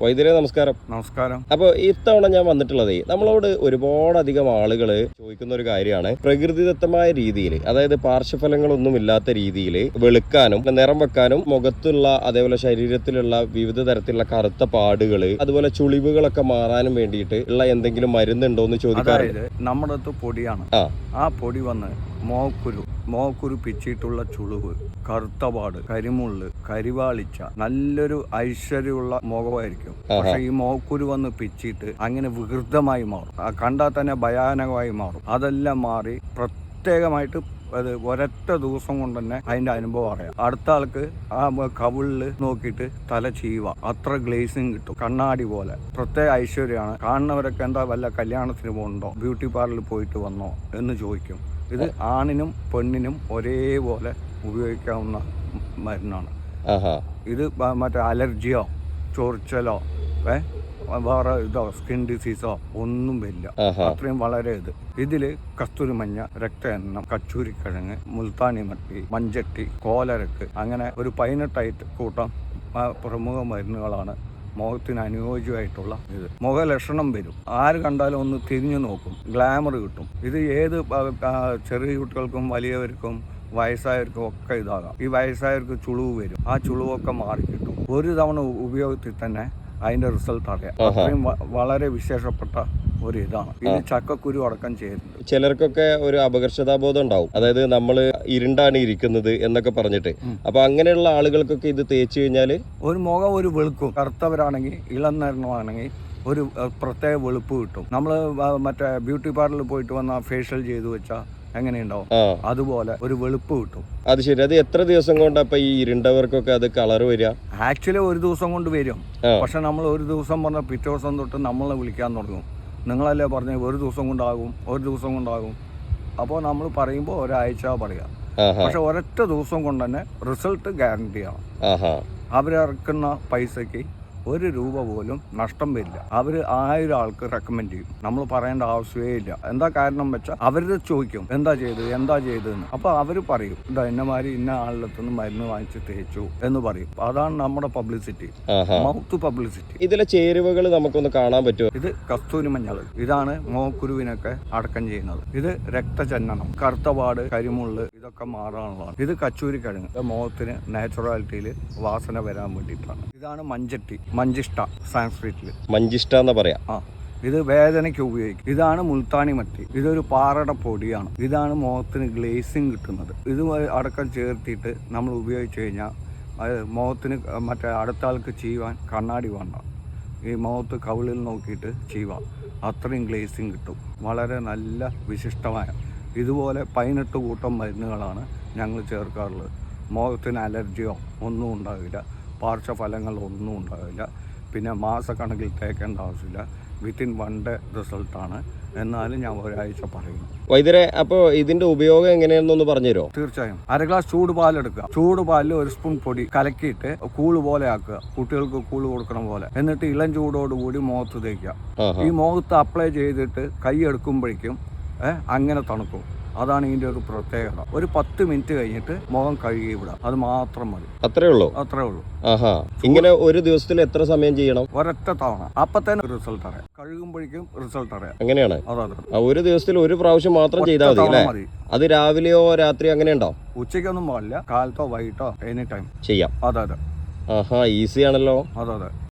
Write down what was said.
വൈദ്യരെ നമസ്കാരം. നമസ്കാരം. അപ്പോൾ ഇത്തവണ ഞാൻ വന്നിട്ടുള്ളതേ നമ്മളോട് ഒരുപാടധികം ആളുകൾ ചോദിക്കുന്ന ഒരു കാര്യമാണ്. പ്രകൃതിദത്തമായ രീതിയിൽ അതായത് പാർശ്വഫലങ്ങളൊന്നും ഇല്ലാത്ത രീതിയിൽ വെളുക്കാനും നിറം വെക്കാനും മുഖത്തുള്ള അതേപോലെ ശരീരത്തിലുള്ള വിവിധ തരത്തിലുള്ള കറുത്ത പാടുകൾ അതുപോലെ ചുളിവുകളൊക്കെ മാറാനും വേണ്ടിയിട്ട് ഉള്ള എന്തെങ്കിലും മരുന്നുണ്ടോ എന്ന് ചോദിക്കാറുണ്ട് നമ്മുടെ അടുത്ത് പൊടിയാണ്. ആ പൊടി വന്ന് മോക്കുരു മോക്കുരു പിച്ചിട്ടുള്ള ചുളുവ് കറുത്തപാട് കരിമുള്ള് കരിവാളിച്ച നല്ലൊരു ഐശ്വര്യമുള്ള മുഖമായിരിക്കും. പക്ഷെ ഈ മോക്കുരു വന്ന് പിച്ചിട്ട് അങ്ങനെ വികൃതമായി മാറും. കണ്ടാൽ തന്നെ ഭയാനകമായി മാറും. അതെല്ലാം മാറി പ്രത്യേകമായിട്ട് അത് ഒരൊറ്റ ദിവസം കൊണ്ട് തന്നെ അതിന്റെ അനുഭവം അറിയാം. അടുത്ത ആൾക്ക് ആ കവിളിൽ നോക്കിയിട്ട് തല ചീവ. അത്ര ഗ്ലേസിങ് കിട്ടും. കണ്ണാടി പോലെ. പ്രത്യേക ഐശ്വര്യമാണ്. കാണുന്നവരൊക്കെ എന്താ വല്ല കല്യാണത്തിന് പോകുന്നുണ്ടോ ബ്യൂട്ടി പാർലറിൽ പോയിട്ട് വന്നോ? എന്ന് ചോദിക്കും. ഇത് ആണിനും പെണ്ണിനും ഒരേപോലെ ഉപയോഗിക്കാവുന്ന മരുന്നാണ്. ഇത് മറ്റേ അലർജിയോ ചൊറിച്ചലോ ഏ വേറെ ഇതോ സ്കിൻ ഡിസീസോ ഒന്നും വരില്ല. അത്രയും വളരെ ഇത്. ഇതിൽ കസ്തൂരിമഞ്ഞ മഞ്ഞ രക്തഎണ്ണം കച്ചൂരിക്കിഴങ്ങ് മുൽത്താനി മട്ടി മഞ്ചട്ടി കോലരക്ക് അങ്ങനെ ഒരു പതിനെട്ടായിട്ട് കൂട്ടം പ്രമുഖ മരുന്നുകളാണ് മുഖത്തിന് അനുയോജ്യമായിട്ടുള്ള ഇത്. മുഖലക്ഷണം വരും. ആര് കണ്ടാലും ഒന്ന് തിരിഞ്ഞു നോക്കും. ഗ്ലാമർ കിട്ടും. ഇത് ഏത് ചെറിയ കുട്ടികൾക്കും വലിയവർക്കും വയസ്സായവർക്കും ഒക്കെ ഇതാകാം. ഈ വയസ്സായവർക്ക് ചുളിവ് വരും. ആ ചുളിവൊക്കെ മാറി കിട്ടും. ഒരു തവണ ഉപയോഗത്തിൽ തന്നെ അതിന്റെ റിസൾട്ട് അറിയാം. അത്രയും വളരെ വിശേഷപ്പെട്ട ഒരു ഇതാണ് പിന്നെ ചക്കക്കുരു അടക്കം ചേരുന്നത്. ചിലർക്കൊക്കെ ഒരു അപകർഷതാബോധം ഉണ്ടാവും. അതായത് നമ്മൾ ഇരുണ്ടാണ് ഇരിക്കുന്നത് എന്നൊക്കെ പറഞ്ഞിട്ട്. അപ്പൊ അങ്ങനെയുള്ള ആളുകൾക്കൊക്കെ ഇത് തേച്ച് കഴിഞ്ഞാൽ ഒരു മുഖം ഒരു വെളുക്കും. കറുത്തവരാണെങ്കിൽ ഇളം നിറമാണെങ്കിൽ ഒരു പ്രത്യേക വെളുപ്പ് കിട്ടും. നമ്മൾ മറ്റേ ബ്യൂട്ടി പാർലറിൽ പോയിട്ട് വന്ന ഫേഷ്യൽ ചെയ്തു വെച്ചാൽ എങ്ങനെയുണ്ടാവും? അതുപോലെ ഒരു വെളുപ്പ് കിട്ടും. അത് ശരി. അത് എത്ര ദിവസം കൊണ്ട് അപ്പൊ ഈ ഇരുണ്ടവർക്കൊക്കെ അത് കളർ വരിക ആക്ച്വലി ഒരു ദിവസം കൊണ്ട് വരും. പക്ഷെ നമ്മൾ ഒരു ദിവസം പറഞ്ഞ പിറ്റേ ദിവസം തൊട്ട് നമ്മളെ വിളിക്കാൻ തുടങ്ങും. നിങ്ങളല്ലേ പറഞ്ഞത് ഒരു ദിവസം കൊണ്ടാകും ഒരു ദിവസം കൊണ്ടാകും. അപ്പോൾ നമ്മൾ പറയുമ്പോൾ ഒരാഴ്ച പറയാം പക്ഷെ ഒരൊറ്റ ദിവസം കൊണ്ട് തന്നെ റിസൾട്ട് ഗ്യാരണ്ടിയാണ് അവരിറക്കുന്ന പൈസയ്ക്ക് ഒരു രൂപ പോലും നഷ്ടം വരില്ല. അവർ ആയിരം ആൾക്ക് റെക്കമെൻഡ് ചെയ്യും. നമ്മൾ പറയേണ്ട ആവശ്യമേ ഇല്ല. എന്താ കാരണം വെച്ചാൽ അവരത് ചോദിക്കും. എന്താ ചെയ്തു എന്താ ചെയ്തതെന്ന്. അപ്പോൾ അവർ പറയും ഇതാ ഇന്നമാതിരി ഇന്ന ആളിലത്തുനിന്ന് മരുന്ന് വാങ്ങിച്ച് തേച്ചു എന്ന് പറയും. അതാണ് നമ്മുടെ പബ്ലിസിറ്റി മൗത്ത് പബ്ലിസിറ്റി ഇതിലെ ചേരുവകൾ നമുക്കൊന്ന് കാണാൻ പറ്റുമോ? ഇത് കസ്തൂരി മഞ്ഞൾ. ഇതാണ് മോക്കുരുവിനൊക്കെ അടക്കം ചെയ്യുന്നത്. ഇത് രക്തചന്ദനം കറുത്തപാട് കരിമുള്ള് ഇതൊക്കെ മാറാനുള്ളതാണ്. ഇത് കച്ചൂരി കിഴങ്ങ് ഇത് മുഖത്തിന് നാച്ചുറാലിറ്റിയിൽ വാസന വരാൻ വേണ്ടിയിട്ടാണ്. ഇതാണ് മഞ്ചട്ടി മഞ്ചിഷ്ട സാൻസ്ക്രിറ്റിൽ മഞ്ചിഷ്ട എന്ന് പറയാം. ആ ഇത് വേദനയ്ക്ക് ഉപയോഗിക്കും. ഇതാണ് മുൾത്താണി മത്തി. ഇതൊരു പാറയുടെ പൊടിയാണ്. ഇതാണ് മുഖത്തിന് ഗ്ലേസിങ് കിട്ടുന്നത്. ഇത് അടക്കം ചേർത്തിട്ട് നമ്മൾ ഉപയോഗിച്ച് കഴിഞ്ഞാൽ അത് മുഖത്തിന് മറ്റേ അടുത്ത ആൾക്ക് ചെയ്യുവാൻ കണ്ണാടി വേണ്ട. ഈ മുഖത്ത് കവിളിൽ നോക്കിയിട്ട് ചെയ്യുക അത്രയും ഗ്ലേസിങ് കിട്ടും. വളരെ നല്ല വിശിഷ്ടമായ. ഇതുപോലെ പതിനെട്ട് കൂട്ടം മരുന്നുകളാണ് ഞങ്ങൾ ചേർക്കാറുള്ളത്. മുഖത്തിന് അലർജിയോ ഒന്നും ഉണ്ടാവില്ല. പാർശ്വഫലങ്ങൾ ഒന്നും ഉണ്ടാവില്ല. പിന്നെ മാസക്കണക്കിൽ തേക്കേണ്ട ആവശ്യമില്ല. വിത്തിൻ വൺ ഡേ റിസൾട്ടാണ് എന്നാലും ഞാൻ ഒരാഴ്ച പറയുന്നു. വൈദ്യരെ അപ്പോൾ ഇതിന്റെ ഉപയോഗം എങ്ങനെയാണെന്നൊന്ന് പറഞ്ഞുതരോ? തീർച്ചയായും. അര ഗ്ലാസ് ചൂട് പാലെടുക്കുക. ചൂട് പാലിൽ ഒരു സ്പൂൺ പൊടി കലക്കിയിട്ട് കൂൾ പോലെ ആക്കുക. കുട്ടികൾക്ക് കൂൾ കൊടുക്കണ പോലെ. എന്നിട്ട് ഇളം ചൂടോടുകൂടി മുഖത്ത് തേക്കുക. ഈ മുഖത്ത് അപ്ലൈ ചെയ്തിട്ട് കൈ എടുക്കുമ്പോഴേക്കും അങ്ങനെ തണുക്കും. അതാണ് ഇതിന്റെ ഒരു പ്രത്യേകത. ഒരു പത്ത് മിനിറ്റ് കഴിഞ്ഞിട്ട് മുഖം കഴുകി വിടാം. അത് മാത്രം മതി. അത്രേ ഉള്ളൂ? അത്രേ ഉള്ളൂ. ആഹാ. ഇങ്ങനെ ഒരു ദിവസത്തിൽ എത്ര സമയം ചെയ്യണം? ഒരൊറ്റ തവണ. അപ്പൊ തന്നെ റിസൾട്ട് അറിയാം. കഴുകുമ്പോഴേക്കും റിസൾട്ട് അറിയാം. അങ്ങനെയാണ്? ഒരു ദിവസത്തിൽ ഒരു പ്രാവശ്യം മാത്രം ചെയ്താൽ മതി അല്ലേ? അത് രാവിലെയോ രാത്രി അങ്ങനെ ഉണ്ടോ? ഉച്ചയ്ക്കൊന്നും പാടില്ല കാലത്തോ വൈകിട്ടോ എനി ടൈം ചെയ്യാം. അതെ അതെ. ആഹാ ഈസി ആണല്ലോ. അതെ അതെ.